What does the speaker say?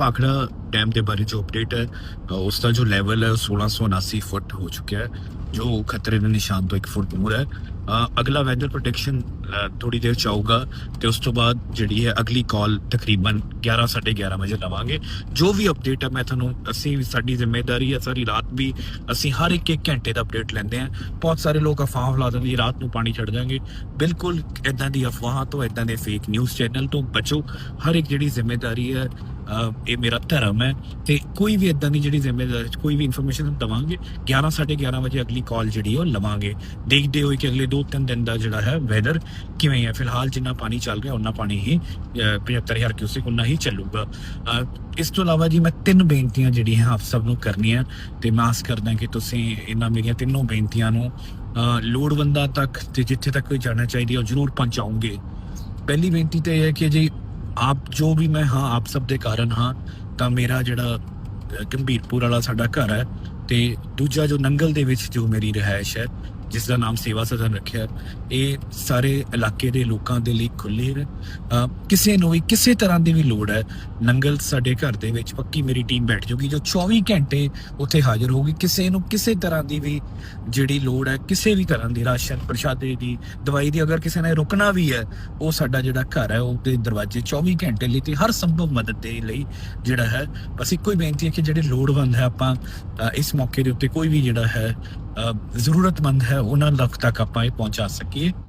Bhakra dam ਦੇ ਬਾਰੇ ਜੋ ਅਪਡੇਟ ਹੈ ਅ, ਉਸ ਦਾ ਜੋ ਲੈਵਲ ਹੈ ਉਹ 1679 ਫੁੱਟ ਹੋ ਚੁੱਕਿਆ ਹੈ ਜੋ ਖਤਰੇ ਦੇ ਨਿਸ਼ਾਨ ਤੋਂ 1 ਫੁੱਟ ਦੂਰ ਹੈ ਅਗਲਾ ਵੈਦਰ ਪ੍ਰੋਟੈਕਸ਼ਨ ਥੋੜੀ ਦੇਰ ਚ ਆਊਗਾ ਤੇ ਉਸ ਤੋਂ ਬਾਅਦ ਜਿਹੜੀ ਹੈ ਅਗਲੀ ਕਾਲ ਤਕਰੀਬਨ 11 11:30 ਵਜੇ ਲਵਾਂਗੇ ਜੋ ਵੀ ਅਪਡੇਟ ਹੈ ਮੈਂ ਤੁਹਾਨੂੰ ਅਸੀਂ ਸਾਡੀ ਜ਼ਿੰਮੇਵਾਰੀ ਹੈ ਸਾਰੀ ਰਾਤ ਵੀ ਅਸੀਂ ਹਰ ਇੱਕ ਇੱਕ ਘੰਟੇ ਦਾ ਅਪਡੇਟ ਲੈਂਦੇ ਹਾਂ ਬਹੁਤ ਸਾਰੇ ਲੋਕ ਅਫਵਾਹ ਫੈਲਾ ਦਿੰਦੇ ਰਾਤ ਨੂੰ ਪਾਣੀ ਛੱਡ ਦਾਂਗੇ ਬਿਲਕੁਲ ਇਦਾਂ ਦੀ ਅਫਵਾਹਾਂ ਤੋਂ ਇਦਾਂ ਦੇ ਫੇਕ ਨਿਊਜ਼ ਚੈਨਲ ਤੋਂ ਬਚੋ ਹਰ ਇੱਕ ਜਿਹੜੀ ਜ਼ਿੰਮੇਵਾਰੀ ਹੈ ਇਹ ਮੇਰਾ ਧਰਮ ਹੈ ਤੇ ਕੋਈ ਵੀ ਇਦਾਂ ਦੀ ਜਿਹੜੀ ਜ਼ਿੰਮੇਵਾਰੀ ਕੋਈ ਵੀ ਇਨਫੋਰਮੇਸ਼ਨ ਦਵਾਂਗੇ 11 11:30 ਵਜੇ ਅਗਲੀ ਕਾਲ ਜਿਹੜੀ ਉਹ ਲਵਾਂਗੇ। ਦੇਖਦੇ ਹੋਏ ਕਿ ਅਗਲੇ 2-3 ਦਿਨ ਦਾ ਜਿਹੜਾ ਹੈ ਵੈਦਰ ਕਿਵੇਂ ਹੈ। ਫਿਲਹਾਲ ਜਿੰਨਾ ਪਾਣੀ ਚੱਲ ਰਿਹਾ ਉਹਨਾਂ ਪਾਣੀ ਹੀ ਅਹ, 75000 ਕਿਊਸਿਕ ਉਨਾ ਹੀ ਚੱਲੂਗਾ। ਇਸ ਤੋਂ ਇਲਾਵਾ ਜੀ ਮੈਂ ਤਿੰਨ ਬੇਨਤੀਆਂ ਜਿਹੜੀਆਂ ਆਪ ਸਭ ਨੂੰ ਕਰਨੀਆਂ ਤੇ ਮੈਂ ਆਸ ਕਰਦਾ ਕਿ ਤੁਸੀਂ ਇਹਨਾਂ ਮੇਰੀਆਂ ਤਿੰਨੋਂ ਬੇਨਤੀਆਂ ਨੂੰ ਲੋੜਵੰਦਾਂ ਤੱਕ ਤੇ ਜਿੱਥੇ ਤੱਕ ਕੋਈ ਜਾਣਾ ਚਾਹੀਦੀ ਹੈ ਉਹ ਜ਼ਰੂਰ ਪਹੁੰਚਾਉਂਗੇ ਪਹਿਲੀ ਬੇਨਤੀ ਤੇ ਇਹ ਹੈ ਕਿ ਜੀ ਆਪ ਜੋ ਵੀ ਮੈਂ, ਹਾਂ, ਆਪ ਸਭ ਦੇ ਕਾਰਨ ਹਾਂ, ਤਾਂ ਮੇਰਾ ਜਿਹੜਾ ਗੰਭੀਰਪੁਰ ਵਾਲਾ ਸਾਡਾ ਘਰ ਹੈ ਤੇ ਦੂਜਾ ਜੋ ਨੰਗਲ ਦੇ ਵਿੱਚ ਜੋ ਮੇਰੀ ਰਿਹਾਇਸ਼ ਹੈ ਜਿਸ ਦਾ ਨਾਮ ਸੇਵਾ ਸਦਨ ਰੱਖਿਆ ਇਹ ਸਾਰੇ ਇਲਾਕੇ ਦੇ ਲੋਕਾਂ ਦੇ ਲਈ ਖੁੱਲੇ ਹੈ ਕਿਸੇ ਨੂੰ ਵੀ ਕਿਸੇ ਤਰ੍ਹਾਂ ਦੀ ਵੀ ਲੋੜ ਹੈ, ਨੰਗਲ ਸਾਡੇ ਘਰ ਦੇ ਵਿੱਚ ਪੱਕੀ ਮੇਰੀ ਟੀਮ ਬੈਠ ਜੂਗੀ, ਜੋ 24 ਘੰਟੇ ਉੱਥੇ ਹਾਜ਼ਰ ਹੋਊਗੀ। ਕਿਸੇ ਨੂੰ ਕਿਸੇ ਤਰ੍ਹਾਂ ਦੀ ਵੀ ਜਿਹੜੀ ਲੋੜ ਹੈ, ਕਿਸੇ ਵੀ ਤਰ੍ਹਾਂ ਦੀ ਰਾਸ਼ਨ, ਪ੍ਰਸ਼ਾਦੇ ਦੀ, ਦਵਾਈ ਦੀ, ਅਗਰ ਕਿਸੇ ਨੇ ਰੁਕਣਾ ਵੀ ਹੈ, ਉਹ ਸਾਡਾ ਜਿਹੜਾ ਘਰ ਹੈ ਉਹਦੇ ਦਰਵਾਜ਼ੇ 24 ਘੰਟੇ ਲਈ ਤੇ ਹਰ ਸੰਭਵ ਮਦਦ ਦੇ ਲਈ ਜਿਹੜਾ ਹੈ। ਬਸ ਇੱਕੋ ਹੀ ਬੇਨਤੀ ਹੈ ਕਿ ਜਿਹੜੇ ਲੋੜਵੰਦ ਹੈ, ਆਪਾਂ ਇਸ ਮੌਕੇ ਦੇ ਉੱਤੇ ਕੋਈ ਵੀ ਜਿਹੜਾ ਹੈ ਜ਼ਰੂਰਤਮੰਦ ਹੈ ਉਹਨਾਂ ਤੱਕ ਤੱਕ ਆਪਾਂ ਇਹ ਪਹੁੰਚਾ ਸਕੀਏ।